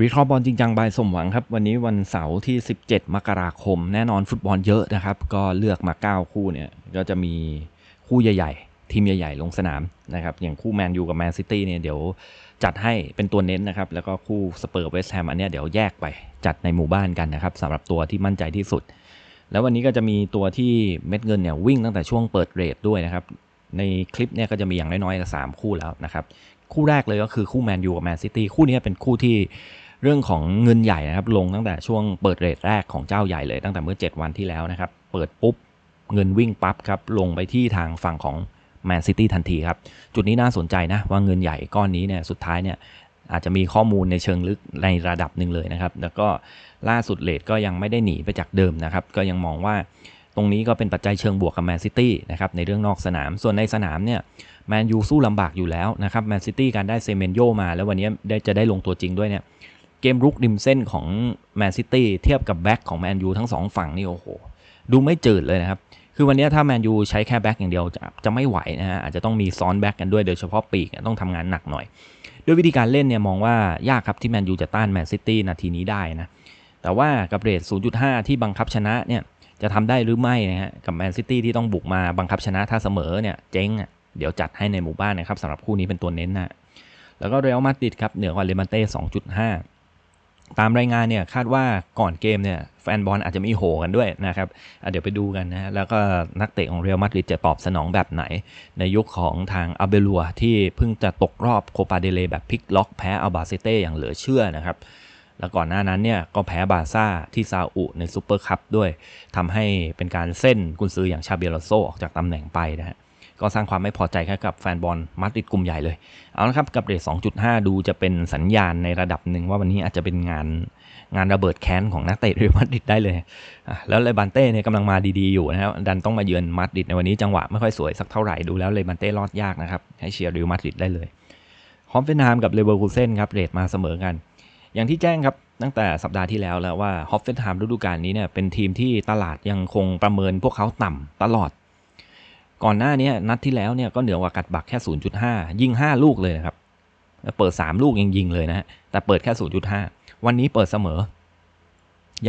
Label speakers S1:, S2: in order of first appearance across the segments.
S1: วิเคราะห์บอลจริงจังบายสมหวังครับ วันนี้วันเสาร์ที่ 17 มกราคม แน่นอนฟุตบอลเยอะนะครับ ก็เลือกมา 9 คู่เนี่ย ก็จะมีคู่ใหญ่ๆ ทีมใหญ่ๆ ลงสนามนะครับ อย่างคู่แมนยูกับแมนซิตี้เนี่ยเดี๋ยวจัดให้เป็นตัวเน้นนะครับ แล้วก็คู่สเปอร์เวสต์แฮมอันนี้เดี๋ยวแยกไปจัดในหมู่บ้านกันนะครับสำหรับตัวที่มั่นใจที่สุด แล้ววันนี้ก็จะมีตัวที่เม็ดเงินเนี่ยวิ่งตั้งแต่ช่วงเปิดเรทด้วยนะครับในคลิปเนี่ยก็จะมีอย่างน้อยๆสามคู่แล้วนะครับ คู่แรกเลยก็คือคู่แมนยูกับแมนซิตี้คู่นี้เป็นคู่ที่ เรื่องของเงินใหญ่นะครับลงตั้งแต่ช่วงเปิดเรทแรกของเจ้าใหญ่เลยตั้งแต่เมื่อ 7 วันที่แล้วนะครับ เปิดปุ๊บเงินวิ่งปั๊บครับลงไปที่ทางฝั่งของแมนซิตี้ทันทีครับ จุดนี้น่าสนใจนะว่าเงินใหญ่ก้อนนี้เนี่ยสุดท้ายเนี่ยอาจจะมีข้อมูลในเชิงลึกในระดับหนึ่งเลยนะครับ แล้วก็ล่าสุดเลทก็ยังไม่ได้หนีไปจากเดิมนะครับ ก็ยังมองว่าตรงนี้ก็เป็นปัจจัยเชิงบวกกับแมนซิตี้นะครับในเรื่องนอกสนาม ส่วนในสนามเนี่ยแมนยูสู้ลำบากอยู่แล้วนะครับแมนซิตี้การได้เซเมนโยมา แล้ววันนี้ได้จะได้ลงตัวจริงด้วยเนี่ย เกมรุกริมเส้นของแมนซิตี้เทียบกับแบ็กของแมนยูทั้งสองฝั่งนี่โอ้โห ดูไม่จืดเลยนะครับ คือวันนี้ถ้าแมนยูใช้แค่แบ็กอย่างเดียวจะจะไม่ไหวนะฮะอาจจะต้องมีซ้อนแบ็กกันด้วยโดยเฉพาะปีกต้องทำงานหนักหน่อย ด้วยวิธีการเล่นเนี่ยมองว่ายากครับที่แมนยูจะต้านแมนซิตี้นาทีนี้ได้นะแต่ว่ากับเรท0.5 ที่บังคับชนะเนี่ยจะทำได้หรือไม่นะฮะกับแมนซิตี้ที่ต้องบุกมาบังคับชนะถ้าเสมอเนี่ยเจ๊งอะเดี๋ยวจัดให้ในหมู่บ้านนะครับสำหรับคู่นี้เป็นตัวเน้นนะแล้วก็เรอัลมาดริดครับเหนือกว่าเลมันเต้2.5 ตามรายงานเนี่ยคาดว่าก่อนเกมเนี่ยแฟนบอลอาจจะมีโหกันด้วยนะครับเดี๋ยวไปดูกันนะแล้วก็นักเตะของเรอัลมาดริดจะตอบสนองแบบไหน ในยุคของทางอาเบลัวที่เพิ่งจะตกรอบโคปาเดเลแบบพลิกล็อกแพ้อัลบาเซเต้อย่างเหลือเชื่อนะครับแล้วก่อนหน้านั้นเนี่ยก็แพ้บาซ่าที่ซาอุในซูเปอร์คัพด้วยทำให้เป็นการเส้นกุนซืออย่างชาเบียโลโซออกจากตำแหน่งไปนะฮะ ก็สร้างความไม่พอใจให้กับแฟนบอลมาดริดกลุ่มใหญ่เลย เอาละครับกับเรท2.5 ดูจะเป็นสัญญาณในระดับหนึ่งว่าวันนี้อาจจะเป็นงานงานระเบิดแค้นของนักเตะเรอัลมาดริดได้เลย แล้วเลบันเต้เนี่ยกำลังมาดีๆอยู่นะครับดันต้องมาเยือนมาดริดในวันนี้จังหวะไม่ค่อยสวยสักเท่าไหร่ดูแล้วเลบันเต้รอดยากนะครับให้เชียร์เรอัลมาดริดได้เลยฮอมเฟนฮามกับเลเวอร์คูเซนครับเรทมาเสมอกัน อย่างที่แจ้งครับตั้งแต่สัปดาห์ที่แล้วแล้วว่าฮอฟเฟนไทม์ฤดูกาลนี้เนี่ยเป็นทีมที่ตลาดยังคงประเมินพวกเขาต่ำตลอด ก่อนหน้านี้นัดที่แล้วเนี่ยก็เหนือกว่ากัดบักแค่ 0.5 ยิง 5 ลูกเลยนะครับ เปิด 3 ลูกยังยิงเลยนะฮะ แต่เปิดแค่ 0.5 วันนี้เปิดเสมอ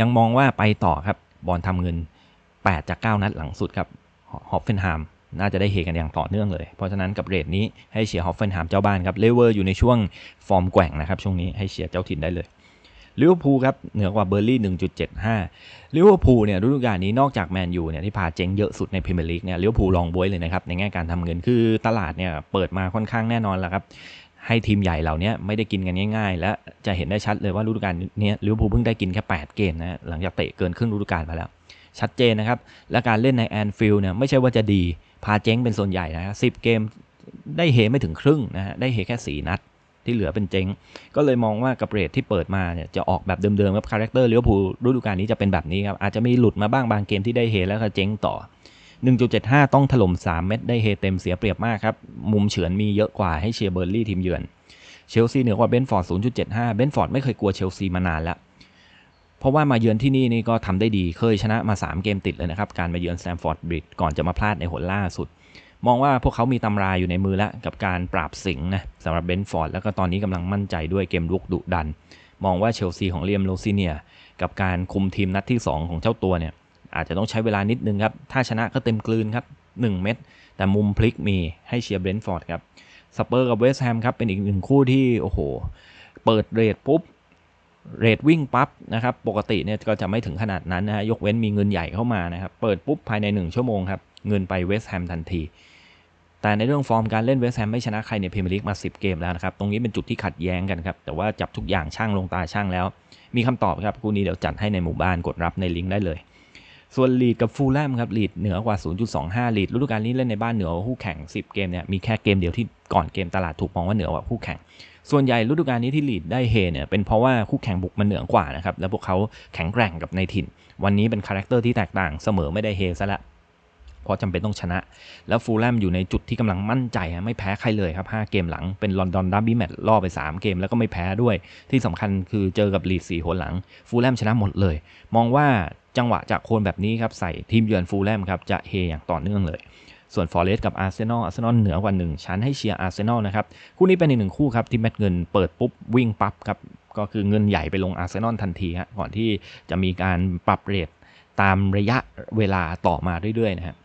S1: ยังมองว่าไปต่อครับ บอลทำเงิน 8 จาก 9 นัดหลังสุดครับ ฮอฟเฟนไฮม์น่าจะได้เฮกันอย่างต่อเนื่องเลย เพราะฉะนั้นกับเรทนี้ให้เชียร์ฮอฟเฟนไฮม์เจ้าบ้านครับ เลเวอร์อยู่ในช่วงฟอร์มแกว่งนะครับช่วงนี้ให้เชียร์เจ้าถิ่นได้เลย ลิเวอร์พูลครับเหนือกว่าเบอร์ลี่ 1.75ลิเวอร์พูลเนี่ยฤดูกาลนี้นอกจากแมนยูเนี่ยที่พาเจ๊งเยอะสุดในพรีเมียร์ลีกเนี่ยลิเวอร์พูลลองบวยเลยนะครับในแง่การทำเงินคือตลาดเนี่ยเปิดมาค่อนข้างแน่นอนแล้วครับให้ทีมใหญ่เหล่านี้ไม่ได้กินกันง่ายๆ และจะเห็นได้ชัดเลยว่าฤดูกาลนี้ลิเวอร์พูลเพิ่งได้กินแค่ 8 เกมนะหลังจากเตะเกินครึ่งฤดูกาลมาแล้ว ชัดเจนนะครับ และการเล่นในแอนฟิลด์เนี่ยไม่ใช่ว่าจะดี พาเจ๊งเป็นส่วนใหญ่นะสิบเกมได้เฮไม่ถึงครึ่งนะฮะได้เฮแค่ 4 นัด ที่เหลือเป็นเจ๊ง ก็เลยมองว่ากับเรทที่เปิดมาเนี่ยจะออกแบบเดิมๆครับคาแรคเตอร์เลี้ยวผูฤดูกาลนี้จะเป็นแบบนี้ครับอาจจะมีหลุดมาบ้างบางเกมที่ได้เฮแล้วก็เจ๊งต่อ 1.75 ต้องถล่ม 3 เม็ดได้เฮเต็มเสียเปรียบมากครับมุมเฉือนมีเยอะกว่าให้เชียร์เบอร์ลี่ทีมเยือนเชลซีเหนือกว่าเบนฟอร์ด 0.75 เบนฟอร์ดไม่เคยกลัวเชลซีมานานแล้ว เพราะว่ามาเยือนที่นี่นี่ก็ทำได้ดี เคยชนะมา 3 เกมติดเลยนะครับ การมาเยือนแซมฟอร์ดบริดก่อนจะมาพลาดในหนล่าสุด มองว่าพวกเขามีตำราอยู่ในมือแล้วกับการปราบสิงนะสำหรับเบนฟอร์ดแล้วก็ตอนนี้กำลังมั่นใจด้วยเกมลุกดุดัน มองว่าเชลซีของเลียมโรซิเนีย กับการคุมทีมนัดที่ 2 ของเจ้าตัวเนี่ยอาจจะต้องใช้เวลานิดนึงครับ ถ้าชนะก็เต็มกลืนครับ 1 เม็ดแต่มุมพลิกมีให้เชียร์เบนฟอร์ดครับสเปอร์กับเวสต์แฮมครับเป็นอีกหนึ่งคู่ที่โอ้โห เปิดเรทปุ๊บเรทวิ่งปั๊บนะครับปกติเนี่ยก็จะไม่ถึงขนาดนั้นนะฮะยกเว้นมีเงินใหญ่เข้ามานะครับเปิดปุ๊บภายใน 1 ชั่วโมงครับ เงินไปเวสต์แฮมทันที แต่ในเรื่องฟอร์มการเล่นเวสแฮมไม่ชนะใครในพรีเมียร์ลีกมา 10 เกมแล้วนะครับ ตรงนี้เป็นจุดที่ขัดแย้งกันครับ แต่ว่าจับทุกอย่างช่างลงตาช่างแล้ว มีคำตอบครับคู่นี้เดี๋ยวจัดให้ในหมู่บ้านกดรับในลิงก์ได้เลย ส่วนลีดกับฟูลแลมครับลีดเหนือกว่า 0.25 ลีดฤดูกาลนี้เล่นในบ้านเหนือกว่าคู่แข่ง 10 เกมเนี่ยมีแค่เกมเดียวที่ก่อนเกมตลาดถูกมองว่าเหนือกว่าคู่แข่งส่วนใหญ่ฤดูกาลนี้ที่ลีดได้เฮเนี่ยเป็นเพราะว่าคู่แข่งบุกมันเหนือกว่านะครับ แล้วพวกเขาแข็งแกร่งกับในถิ่น วันนี้เป็นคาแรคเตอร์ที่แตกต่างเสมอไม่ได้เฮซะละ เพราะจำเป็นต้องชนะ แล้วฟูลแลมอยู่ในจุดที่กำลังมั่นใจไม่แพ้ใครเลยครับ 5 เกมหลังเป็นลอนดอนดับบี้แมตช์ล่อไป 3 เกมแล้วก็ไม่แพ้ด้วย ที่สำคัญคือเจอกับลีดสี่คนหลัง ฟูลแลมชนะหมดเลย มองว่าจังหวะจากโคนแบบนี้ครับใส่ทีมเยือนฟูลแลมครับจะเฮอย่างต่อเนื่องเลยส่วนฟอร์เรสกับอาร์เซนอล อาร์เซนอลเหนือกว่า 1 ชั้นให้เชียร์อาร์เซนอลนะครับ คู่นี้เป็นอีกหนึ่งคู่ครับ ที่แมตช์เงินเปิดปุ๊บ วิ่งปั๊บครับ ก็คือเงินใหญ่ไปลงอาร์เซนอลทันทีฮะก่อนที่จะมีการปรับเรท ตามระยะเวลาต่อมาเรื่อยๆนะฮะ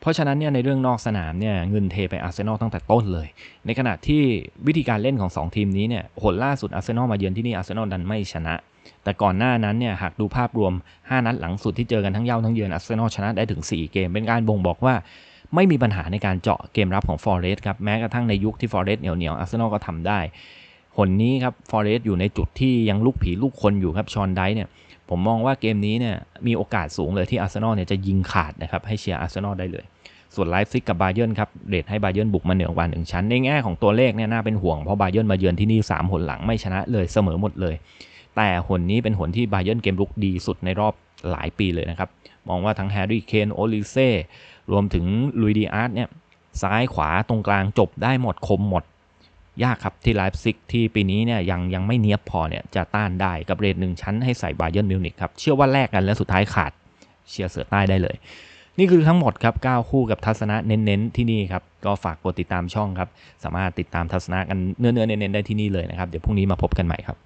S1: เพราะฉะนั้นเนี่ยในเรื่องนอกสนามเนี่ยเงินเทไปอาร์เซนอลตั้งแต่ต้นเลย ในขณะที่วิธีการเล่นของ 2 ทีมนี้เนี่ยผลล่าสุดอาร์เซนอลมาเยือนที่นี่อาร์เซนอลดันไม่ชนะ แต่ก่อนหน้านั้นเนี่ยหากดูภาพรวม 5 นัดหลังสุดที่เจอกันทั้งเย้าทั้งเยือนอาร์เซนอลชนะได้ถึง 4 เกม เป็นการบ่งบอกว่าไม่มีปัญหาในการเจาะเกมรับของฟอร์เรสต์ครับแม้กระทั่งในยุคที่ฟอร์เรสต์เหนียวๆอาร์เซนอลก็ทำได้หนนี้ครับฟอร์เรสต์อยู่ในจุดที่ยังลูกผีลูกคนอยู่ครับชอนไดเนี่ย ผมมองว่าเกมนี้เนี่ยมีโอกาสสูงเลยที่อาร์เซนอลเนี่ยจะยิงขาดนะครับให้เชียร์อาร์เซนอลได้เลย ส่วนไลฟ์ซิกกับบาเยิร์นครับเรทให้บาเยิร์นบุกมาเหนือกว่าหนึ่งชั้น ในแง่ของตัวเลขเนี่ยน่าเป็นห่วงเพราะบาเยิร์นมาเยือนที่นี่3หนหลังไม่ชนะเลยเสมอหมดเลย แต่หนนี้เป็นหนที่บาเยิร์นเกมลุกดีสุดในรอบหลายปีเลยนะครับมองว่าทั้งแฮร์รี่เคนโอลิเซ่รวมถึงลุยดีอาร์ตเนี่ยซ้ายขวาตรงกลางจบได้หมดคมหมด ยากครับที่ไลฟ์ซิกที่ปีนี้เนี่ยยังยังไม่เนียบพอเนี่ยจะต้านได้กับเรทหนึ่งชั้นให้ใส่บาเยิร์นมิวนิกครับ เชื่อว่าแลกกันแล้วสุดท้ายขาดเชียร์เสือใต้ได้เลย นี่คือทั้งหมดครับ 9 คู่กับทัศนะเน้นๆที่นี่ครับ ก็ฝากกดติดตามช่องครับ สามารถติดตามทัศนะกันเนื้อๆเน้นๆได้ที่นี่เลยนะครับ เดี๋ยวพรุ่งนี้มาพบกันใหม่ครับ